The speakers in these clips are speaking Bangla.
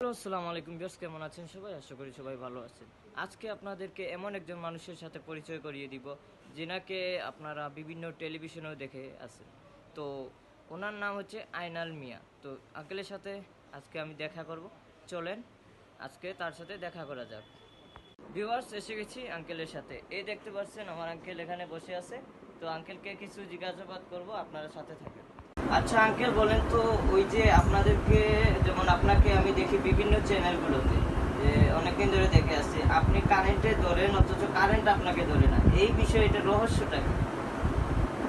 হ্যালো, আসসালামু আলাইকুম বিয়ার্স কেমন আছেন সবাই? আশা করি সবাই ভালো আছেন। আজকে আপনাদেরকে এমন একজন মানুষের সাথে পরিচয় করিয়ে দিব, যিনাকে আপনারা বিভিন্ন টেলিভিশনেও দেখে আছেন। তো ওনার নাম হচ্ছে আইনাল মিয়া। তো আঙ্কেলের সাথে আজকে আমি দেখা করব। চলেন, আজকে তার সাথে দেখা করা যাক। ভিউয়ার্স, এসে গেছি আঙ্কেলের সাথে। এই দেখতে পাচ্ছেন, আমার আঙ্কেল এখানে বসে আছে। তো আঙ্কেলকে কিছু জিজ্ঞাসাবাদ করব, আপনারা সাথে থাকেন। আচ্ছা আঙ্কেল বলেন তো ওই যে আপনাদেরকে যেমন আপনাকে আমি দেখি বিভিন্ন চ্যানেলগুলোতে যে অনেকদিন ধরে দেখে আসছি আপনি কারেন্টে ধরেন অথচ কারেন্ট আপনাকে ধরে না। এই বিষয়টা রহস্যটা কি?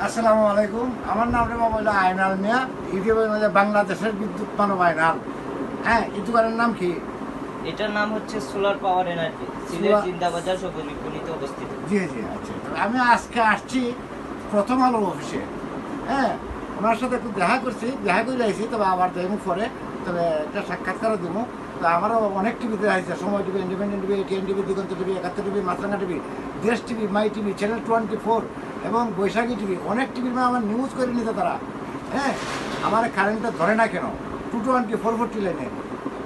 আসসালামু আলাইকুম। আমার নাম রে হলো আয়নাল মিয়া ইউটিউবের মধ্যে বাংলাদেশের বিদ্যুৎ মানব আয়নাল হ্যাঁ ইউটিউবারের নাম কি? এটার নাম হচ্ছে solar power energy Sylhet Zindabazar সবুজ বিপণীতে অবস্থিত। জি জি আচ্ছা। আমি আজকে আসছি প্রথম আলো অফিসে। হ্যাঁ ওনার সাথে একটু দেখা করছি, দেখা করে আইছি, তবে আবার দেখব পরে। তবে একটা সাক্ষাৎকারও দেবো। তো আমারও অনেক টিভিতে আসছে সময় TV independent TV ATN TV Diganta TV Ekattor TV Maasranga TV Desh TV my TV channel twenty four এবং বৈশাখী টিভি অনেক টিভির মানে আমার নিউজ করে নিতে তারা। হ্যাঁ আমার কারেন্টটা ধরে না কেন? টু টোয়েন্টি ফোর ফোরটি লাইনে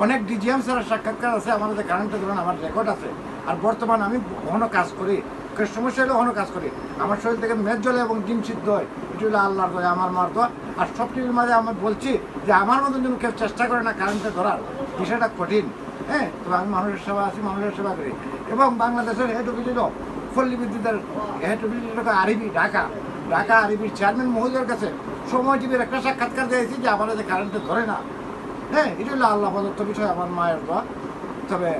অনেক ডিজিএম স্যারের সাক্ষাৎকার আছে, আমার আমাদের কারেন্টের ধরুন, আমার রেকর্ড আছে। আর বর্তমান আমি কখনো কাজ করি কারণ সমস্যা হলে কাজ করি। আমার শরীর থেকে মেদ জ্বলে এবং ডিম সিদ্ধ হয়। এটি হলো আল্লাহর দয়া, আমার মার দোয়া। আর সব টিভির মাঝে আমি বলছি যে আমার মতন যেন কেউ চেষ্টা করে না কারেন্টে ধরার বিষয়টা কঠিন। হ্যাঁ তো আমি মানুষের সেবা আছি, মানুষের সেবা করি। এবং বাংলাদেশের হেড অফিস হলো পল্লী বিদ্যুতের হেড অফিস হলো আরিবি, ঢাকা। ঢাকা আরিবির চেয়ারম্যান মহোদয়ের কাছে সময় একটা সাক্ষাৎকার দিয়েছি যে আমার আমাদের কারেন্টে ধরে না। হ্যাঁ এটা হলো আল্লাহ প্রদত্ত বিষয়, আমার মায়ের দোয়া। তবে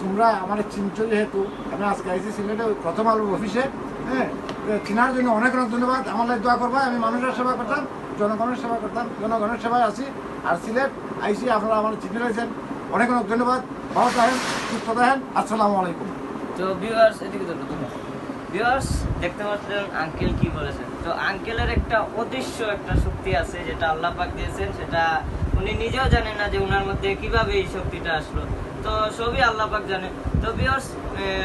তোমরা আমার চিনছো যেহেতু, আমি আজকে আইসি সিলেটে প্রথম আলোর অফিসে হ্যাঁ? চিনার জন্য অনেক অনেক ধন্যবাদ। আমার দোয়া করবা, আমি মানুষের সেবা করতাম, জনগণের সেবা করতাম, জনগণের সেবায় আছি। আর সিলেট, আইসি, আপনারা আমার চিনে রয়েছেন। অনেক অনেক ধন্যবাদ। ভালো থাকেন, সুস্থ থাকেন। আসসালামু আলাইকুম। তো ভিউয়ার্স এদিকে ভিউয়ার্স দেখতে পাচ্ছেন আঙ্কেল কি বলেছেন তো আঙ্কেলের একটা অদৃশ্য একটা শক্তি আছে, যেটা আল্লাহ পাক দিয়েছেন। সেটা উনি নিজেও জানেন না যে ওনার মধ্যে কীভাবে এই শক্তিটা আসলো। তো সবই আল্লাহ পাক জানে। তো ভিউয়ার্স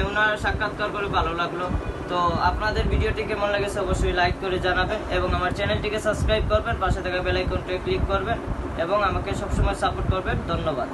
ওনার সাক্ষাৎকার করে ভালো লাগল। তো আপনাদের ভিডিওটি কেমন লাগেছে অবশ্যই লাইক করে জানাবেন এবং আমার চ্যানেলটিকে সাবস্ক্রাইব করবেন, পাশে থাকা বেলাইকনটি ক্লিক করবেন এবং আমাকে সবসময় সাপোর্ট করবেন। ধন্যবাদ।